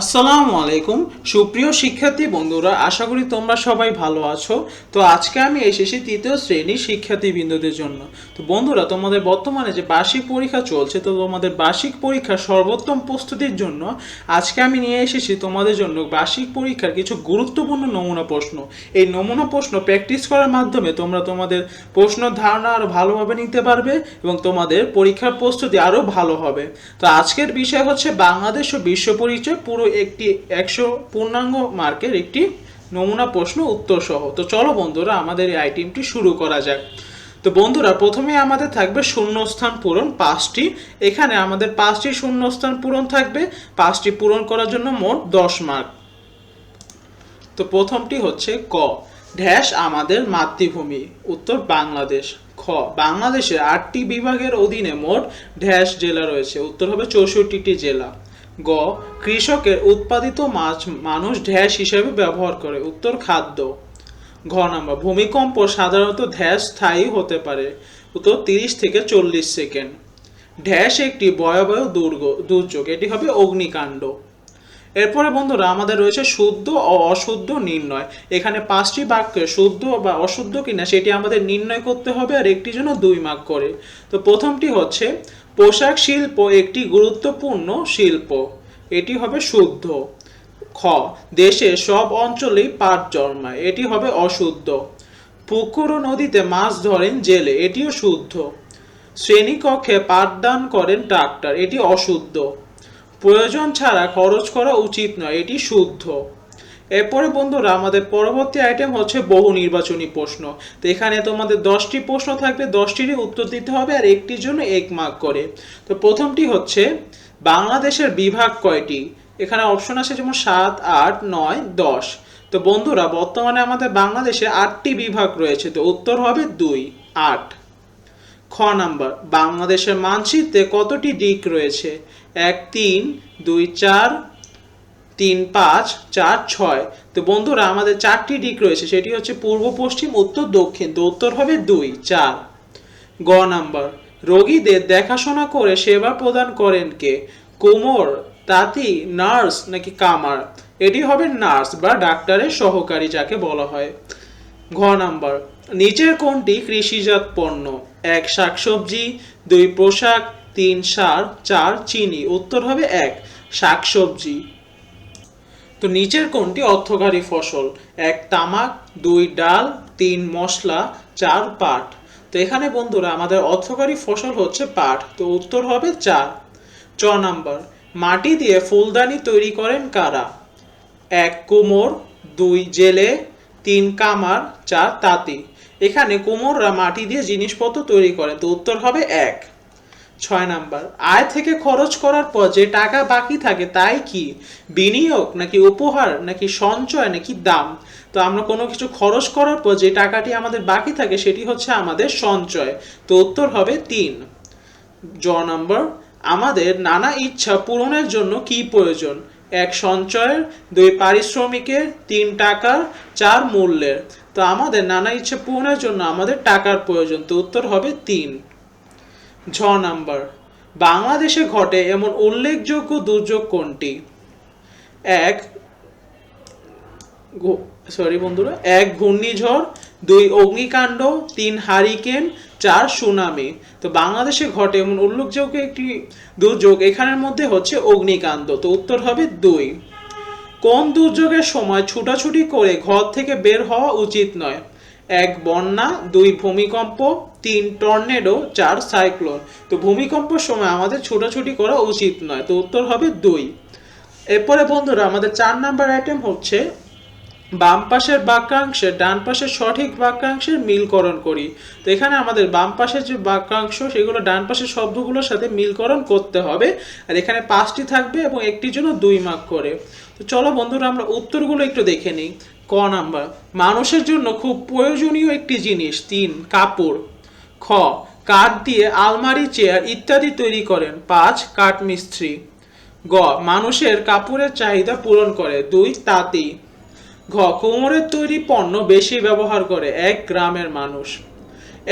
আসসালামু আলাইকুম। সুপ্রিয় শিক্ষার্থী বন্ধুরা, আশা করি তোমরা সবাই ভালো আছো। তো আজকে আমি এসেছি তৃতীয় শ্রেণির শিক্ষার্থী বিন্দুদের জন্য। তো বন্ধুরা, তোমাদের বর্তমানে যে বার্ষিক পরীক্ষা চলছে, তো তোমাদের বার্ষিক পরীক্ষার সর্বোত্তম প্রস্তুতির জন্য আজকে আমি নিয়ে এসেছি তোমাদের জন্য বার্ষিক পরীক্ষার কিছু গুরুত্বপূর্ণ নমুনা প্রশ্ন। এই নমুনা প্রশ্ন প্র্যাকটিস করার মাধ্যমে তোমরা তোমাদের প্রশ্ন ধারণা আরও ভালোভাবে নিতে পারবে এবং তোমাদের পরীক্ষার প্রস্তুতি আরও ভালো হবে। তো আজকের বিষয় হচ্ছে বাংলাদেশ ও বিশ্ব পরিচয় পুরো একটি একশো পূর্ণাঙ্গ মার্কের একটি নমুনা প্রশ্ন উত্তর সহ। তো চলো বন্ধুরা, আমাদের এই আইটেমটি শুরু করা যাক। তো বন্ধুরা, প্রথমে আমাদের থাকবে শূন্যস্থান পূরণ পাঁচটি। এখানে আমাদের পাঁচটি শূন্যস্থান পূরণ থাকবে। পাঁচটি পূরণ করার জন্য মোট দশ মার্ক। তো প্রথমটি হচ্ছে ক। ড্যাশ আমাদের মাতৃভূমি, উত্তর বাংলাদেশ। খ। বাংলাদেশের আটটি বিভাগের অধীনে মোট ড্যাশ জেলা রয়েছে, উত্তর হবে চৌষট্টিটি জেলা। গ কৃষকের উৎপাদিত মাছ মানুষ ঢ্যাস হিসেবে ব্যবহার করে, উত্তর খাদ্য। ঘ নাম্বার, ভূমিকম্প সাধারণত ধ্যাস স্থায়ী হতে পারে, উত্তর তিরিশ থেকে চল্লিশ সেকেন্ড। ড্যাশ একটি ভয়াবহ দুর্গ, দুর্যোগ, এটি হবে অগ্নিকাণ্ড। এরপরে বন্ধুরা, আমাদের রয়েছে শুদ্ধ ও অশুদ্ধ নির্ণয়। এখানে পাঁচটি বাক্যে, শুদ্ধ বা অশুদ্ধ কিনা সেটি আমাদের নির্ণয় করতে হবে আর একটি জন্য দুই মার্ক করে। তো প্রথমটি হচ্ছে পোশাক শিল্প একটি গুরুত্বপূর্ণ শিল্প। এটি হবে শুদ্ধ। খ, দেশে সব অঞ্চলেই পাট জন্মায়। এটি হবে অশুদ্ধ। পুকুর ও নদীতে মাছ ধরেন জেলে, এটিও শুদ্ধ। শ্রেণীকক্ষে পাঠদান করেন ডাক্তার এটি অশুদ্ধ। প্রয়োজন ছাড়া খরচ করা উচিত নয়, এটি শুদ্ধ। এরপরে বন্ধুরা, আমাদের পরবর্তী আইটেম হচ্ছে বহু নির্বাচনী প্রশ্ন। তো এখানে তোমাদের দশটি প্রশ্ন থাকবে, দশটিরই উত্তর দিতে হবে আর একটির জন্য এক মার্ক করে। তো প্রথমটি হচ্ছে, বাংলাদেশের বিভাগ কয়টি? এখানে অপশন আছে যেমন সাত, আট, নয়, দশ। তো বন্ধুরা, বর্তমানে আমাদের বাংলাদেশে আটটি বিভাগ রয়েছে, তো উত্তর হবে দুই, আট। খ নাম্বার বাংলাদেশের মানচিত্রে কতটি দিক রয়েছে? এক, তিন, দুই, চার তিন, পাঁচ, চার, ছয়। তো বন্ধুরা, আমাদের চারটি দিক রয়েছে। সেটি হচ্ছে পূর্ব, পশ্চিম, উত্তর, দক্ষিণ। তো উত্তর হবে দুই, চার। গ নাম্বার, রোগীদের দেখাশোনা করে সেবা প্রদান করেন কে? কোমর, তাঁতি, নার্স নাকি কামার? এটি হবে নার্স বা ডাক্তারের সহকারী যাকে বলা হয়। ঘ নাম্বার, নিচের কোনটি কৃষিজাত পণ্য? এক, শাকসবজি, দুই, পোশাক, তিন, সার, চার, চিনি। উত্তর হবে এক, শাকসবজি। তো নিচের কোনটি? অর্থকারী ফসল। এক তামাক, দুই ডাল, তিন মশলা, চার পাট। তো এখানে বন্ধুরা, আমাদের অর্থকারী ফসল হচ্ছে পাট। তো উত্তর হবে চার। চ নাম্বার। মাটি দিয়ে ফুলদানি তৈরি করেন কারা? এক কুমোর, দুই জেলে, তিন কামার, চার তাঁতি। এখানে কুমোররা মাটি দিয়ে জিনিসপত্র তৈরি করে। তো উত্তর হবে এক। ছয় নাম্বার, আয় থেকে খরচ করার পর যে টাকা বাকি থাকে তাই কি? বিনিয়োগ নাকি উপহার নাকি সঞ্চয় নাকি দাম? তো আমরা কোনো কিছু খরচ করার পর যে টাকাটি আমাদের বাকি থাকে সেটি হচ্ছে আমাদের সঞ্চয়। তো উত্তর হবে তিন। জ নম্বর, আমাদের নানা ইচ্ছা পূরণের জন্য কি প্রয়োজন? এক, সঞ্চয়ের। দুই, পারিশ্রমিকের। তিন, টাকার। চার, মূল্যের। তো আমাদের নানা ইচ্ছা পূরণের জন্য আমাদের টাকার প্রয়োজন। তো উত্তর হবে তিন। ঝ নাম্বার। বাংলাদেশে ঘটে এমন উল্লেখযোগ্য দুর্যোগ কোনটি? এক সরি বন্ধুরা, এক, ঘূর্ণিঝড়, দুই, অগ্নিকাণ্ড, তিন, হারিকেন, চার, সুনামি। তো বাংলাদেশে ঘটে এমন উল্লেখযোগ্য একটি দুর্যোগ, এখানের মধ্যে হচ্ছে অগ্নিকাণ্ড। তো উত্তর হবে দুই। কোন দুর্যোগের সময় ছুটাছুটি করে ঘর থেকে বের হওয়া উচিত নয়? এক বন্যা, দুই ভূমিকম্প, তিন টর্নেডো, চার সাইক্লোন। তো ভূমিকম্পর সময় আমাদের ছোটাছুটি করা উচিত নয়। তো উত্তর হবে দুই। এরপরে বন্ধুরা, আমাদের চার নাম্বার আইটেম হচ্ছে বাম পাশের বাক্যাংশে ডান পাশের সঠিক বাক্যাংশের মিলকরণ করি। তো এখানে আমাদের বাম পাশের যে বাক্যাংশ, সেগুলো ডান পাশের শব্দগুলোর সাথে মিলকরণ করতে হবে। আর এখানে পাঁচটি থাকবে এবং একটির জন্য দুই মার্ক করে। তো চলো বন্ধুরা, আমরা উত্তরগুলো একটু দেখে নিই। ক নাম্বার, মানুষের জন্য খুব প্রয়োজনীয় একটি জিনিস, তিন, কাপড়। খ, কাঠ দিয়ে আলমারি, চেয়ার ইত্যাদি তৈরি করেন। পাঁচ কাঠ মিস্ত্রি গ, মানুষের কাপড়ের চাহিদা পূরণ করে। দুই, তাঁতি। ঘ কোমরের তৈরি পণ্য বেশি ব্যবহার করে, এক গ্রামের মানুষ।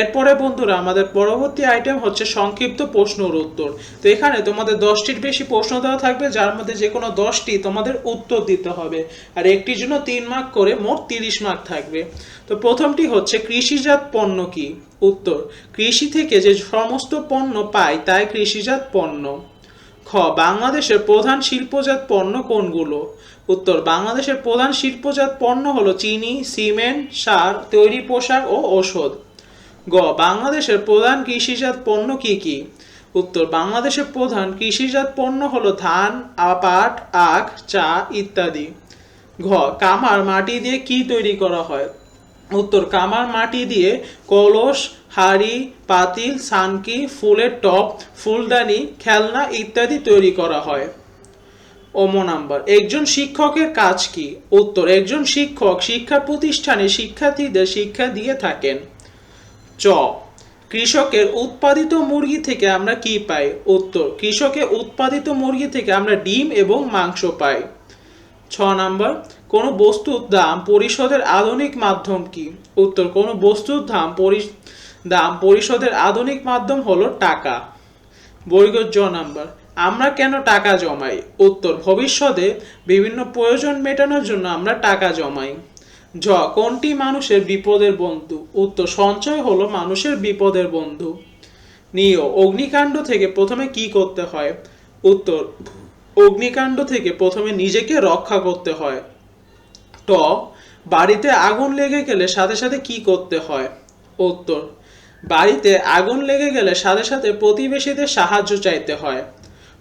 এরপরে বন্ধুরা, আমাদের পরবর্তী আইটেম হচ্ছে সংক্ষিপ্ত প্রশ্নর উত্তর। তো এখানে তোমাদের দশটির বেশি প্রশ্ন দেওয়া থাকবে, যার মধ্যে যে কোনো দশটি তোমাদের উত্তর দিতে হবে। আর একটির জন্য তিন মার্ক করে মোট তিরিশ মার্ক থাকবে। তো প্রথমটি হচ্ছে, কৃষিজাত পণ্য কি? উত্তর, কৃষি থেকে যে সমস্ত পণ্য পাই তাই কৃষিজাত পণ্য। খ, বাংলাদেশের প্রধান শিল্পজাত পণ্য কোনগুলো? উত্তর, বাংলাদেশের প্রধান শিল্পজাত পণ্য হলো চিনি, সিমেন্ট, সার, তৈরি পোশাক ও ঔষধ। গ, বাংলাদেশের প্রধান কৃষিজাত পণ্য কি কি? উত্তর, বাংলাদেশের প্রধান কৃষিজাত পণ্য হলো ধান পাট আখ, চা ইত্যাদি। ঘ, কামার মাটি দিয়ে কি তৈরি করা হয়? উত্তর, কামার মাটি দিয়ে কলস হাড়ি, পাতিল, সানকি, ফুলের টপ, ফুলদানি, খেলনা ইত্যাদি তৈরি করা হয়। ওমো নাম্বার, একজন শিক্ষকের কাজ কি? উত্তর, একজন শিক্ষক শিক্ষা প্রতিষ্ঠানে শিক্ষার্থীদের শিক্ষা দিয়ে থাকেন। চ, কৃষকের উৎপাদিত মুরগি থেকে আমরা কি পাই? উত্তর, কৃষকের উৎপাদিত মুরগি থেকে আমরা ডিম এবং মাংস পাই। ছ নাম্বার, কোনো বস্তুর দাম পরিশোধের আধুনিক মাধ্যম কি? উত্তর, কোনো বস্তুর দাম পরি দাম পরিশোধের আধুনিক মাধ্যম হলো টাকা। বৈগত জ নাম্বার। আমরা কেন টাকা জমাই? উত্তর, ভবিষ্যতে বিভিন্ন প্রয়োজন মেটানোর জন্য আমরা টাকা জমাই। ঝ, কোনটি মানুষের বিপদের বন্ধু? উত্তর, সঞ্চয় হলো মানুষের বিপদের বন্ধু। নিয় অগ্নিকাণ্ড থেকে প্রথমে কি করতে হয়? উত্তর, অগ্নিকাণ্ড থেকে প্রথমে নিজেকে রক্ষা করতে হয়। ট, বাড়িতে আগুন লেগে গেলে সাথে সাথে কি করতে হয়? উত্তর বাড়িতে আগুন লেগে গেলে সাথে সাথে প্রতিবেশীদের সাহায্য চাইতে হয়।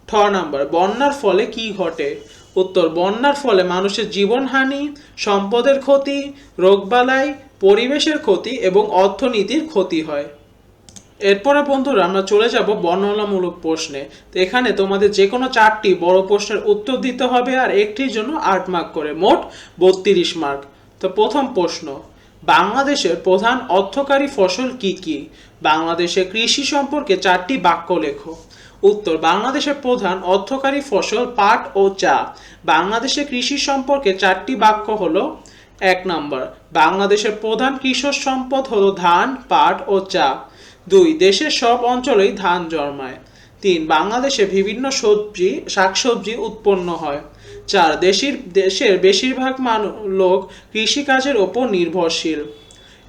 ঠ নাম্বার, বন্যার ফলে কি ঘটে? উত্তর, বন্যার ফলে মানুষের জীবনহানি, সম্পদের ক্ষতি, রোগবালাই, পরিবেশের ক্ষতি এবং অর্থনীতির ক্ষতি হয়। এরপরে বন্ধুরা, আমরা চলে যাব বর্ণনামূলক প্রশ্নে। তো এখানে তোমাদের যে কোনো চারটি বড় প্রশ্নের উত্তর দিতে হবে আর একটির জন্য আট মার্ক করে, মোট বত্রিশ মার্ক তো প্রথম প্রশ্ন বাংলাদেশের প্রধান অর্থকারী ফসল কি কি? বাংলাদেশে কৃষি সম্পর্কে চারটি বাক্য লেখো। উত্তর, বাংলাদেশের প্রধান অর্থকারী ফসল পাট ও চা। বাংলাদেশে কৃষি সম্পর্কে চারটি বাক্য হলো, এক নম্বর, বাংলাদেশের প্রধান কৃষক সম্পদ হলো ধান, পাট ও চা। দুই, দেশের সব অঞ্চলেই ধান জন্মায়। তিন, বাংলাদেশে বিভিন্ন সবজি, শাকসবজি উৎপন্ন হয়। চার। দেশের দেশের বেশিরভাগ মানুষ লোক কৃষিকাজের ওপর নির্ভরশীল।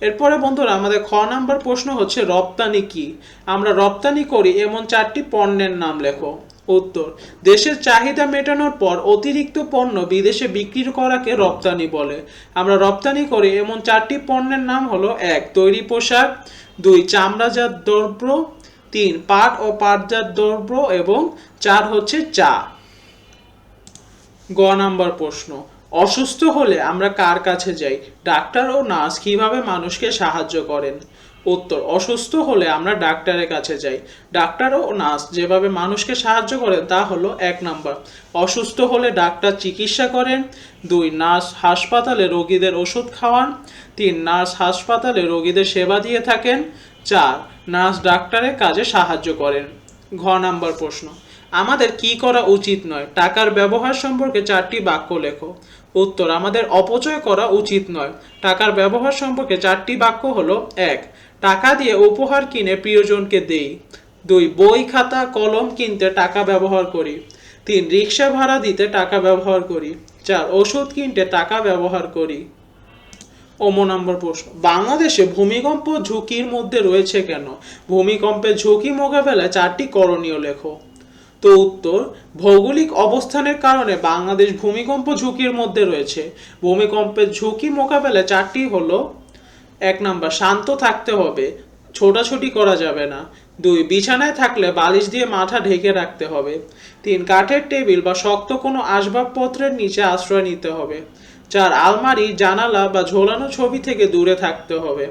এরপরে বন্ধুরা, আমাদের খ নাম্বার প্রশ্ন হচ্ছে, রপ্তানি কি? আমরা রপ্তানি করি এমন চারটি পণ্যের নাম লেখো। উত্তর, দেশের চাহিদা মেটানোর পর অতিরিক্ত পণ্য বিদেশে বিক্রি করাকে রপ্তানি বলে। আমরা রপ্তানি করি এমন চারটি পণ্যের নাম হলো, এক, তৈরি পোশাক, দুই, চামড়াজাত দ্রব্য, তিন, পাট ও পাটজাত দ্রব্য, এবং চার হচ্ছে চা। গ নাম্বার প্রশ্ন, অসুস্থ হলে আমরা কার কাছে যাই? ডাক্তার ও নার্স কীভাবে মানুষকে সাহায্য করেন? উত্তর, অসুস্থ হলে আমরা ডাক্তারের কাছে যাই। ডাক্তার ও নার্স যেভাবে মানুষকে সাহায্য করেন তা হলো এক নাম্বার, অসুস্থ হলে ডাক্তার চিকিৎসা করেন। দুই, নার্স হাসপাতালে রোগীদের ওষুধ খাওয়ান। তিন, নার্স হাসপাতালে রোগীদের সেবা দিয়ে থাকেন। চার, নার্স ডাক্তারের কাজে সাহায্য করেন। ঘ নাম্বার প্রশ্ন আমাদের কি করা উচিত নয়? টাকার ব্যবহার সম্পর্কে চারটি বাক্য লেখো। উত্তর, আমাদের অপচয় করা উচিত নয়। টাকার ব্যবহার সম্পর্কে চারটি বাক্য হলো, এক, টাকা দিয়ে উপহার কিনে প্রিয়জনকে দেই। দুই, বই, খাতা, কলম কিনতে টাকা ব্যবহার করি। তিন, রিক্সা ভাড়া দিতে টাকা ব্যবহার করি। চার, ওষুধ কিনতে টাকা ব্যবহার করি। ওমো নম্বর প্রশ্ন। বাংলাদেশে ভূমিকম্প ঝুঁকির মধ্যে রয়েছে কেন? ভূমিকম্পের ঝুঁকি মোকাবেলায় চারটি করণীয় লেখো। তো উত্তর ভৌগোলিক অবস্থানের কারণে বাংলাদেশ ভূমিকম্প ঝুঁকির মধ্যে রয়েছে। ভূমিকম্পের ঝুঁকি মোকাবেলায় চারটি হলো, এক নাম্বার শান্ত থাকতে হবে, ছোটাছুটি করা যাবে না, দুই বিছানায় থাকলে বালিশ দিয়ে মাথা ঢেকে রাখতে হবে, তিন কাঠের টেবিল বা শক্ত কোনো আসবাবপত্রের নিচে আশ্রয় নিতে হবে, চার আলমারি, জানালা বা ঝোলানো ছবি থেকে দূরে থাকতে হবে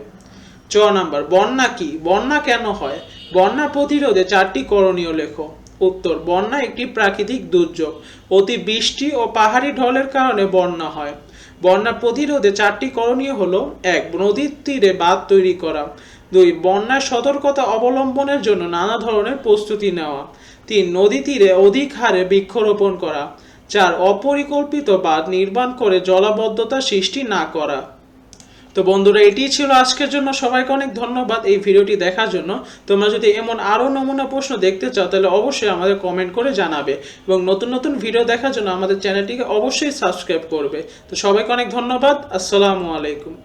চ নাম্বার বন্যা কি, বন্যা কেন হয়, বন্যা প্রতিরোধে চারটি করণীয় লেখো। উত্তর, বন্যা একটি প্রাকৃতিক দুর্যোগ। অতি বৃষ্টি ও পাহাড়ি ঢলের কারণে বন্যা হয়। বন্যা প্রতিরোধে চারটি করণীয় হলো, এক, নদীর তীরে বাঁধ তৈরি করা। দুই, বন্যার সতর্কতা অবলম্বনের জন্য নানা ধরনের প্রস্তুতি নেওয়া। তিন, নদী তীরে অধিক হারে বৃক্ষরোপণ করা। চার, অপরিকল্পিত বাঁধ নির্মাণ করে জলাবদ্ধতা সৃষ্টি না করা। তো বন্ধুরা এটি ছিল আজকের জন্য। সবাইকে অনেক ধন্যবাদ এই ভিডিওটি দেখার জন্য। তোমরা যদি এমন আরও নমুনা প্রশ্ন দেখতে চাও, তাহলে অবশ্যই আমাদের কমেন্ট করে জানাবে এবং নতুন নতুন ভিডিও দেখার জন্য আমাদের চ্যানেলটিকে অবশ্যই সাবস্ক্রাইব করবে। তো সবাইকে অনেক ধন্যবাদ। আসসালামু আলাইকুম।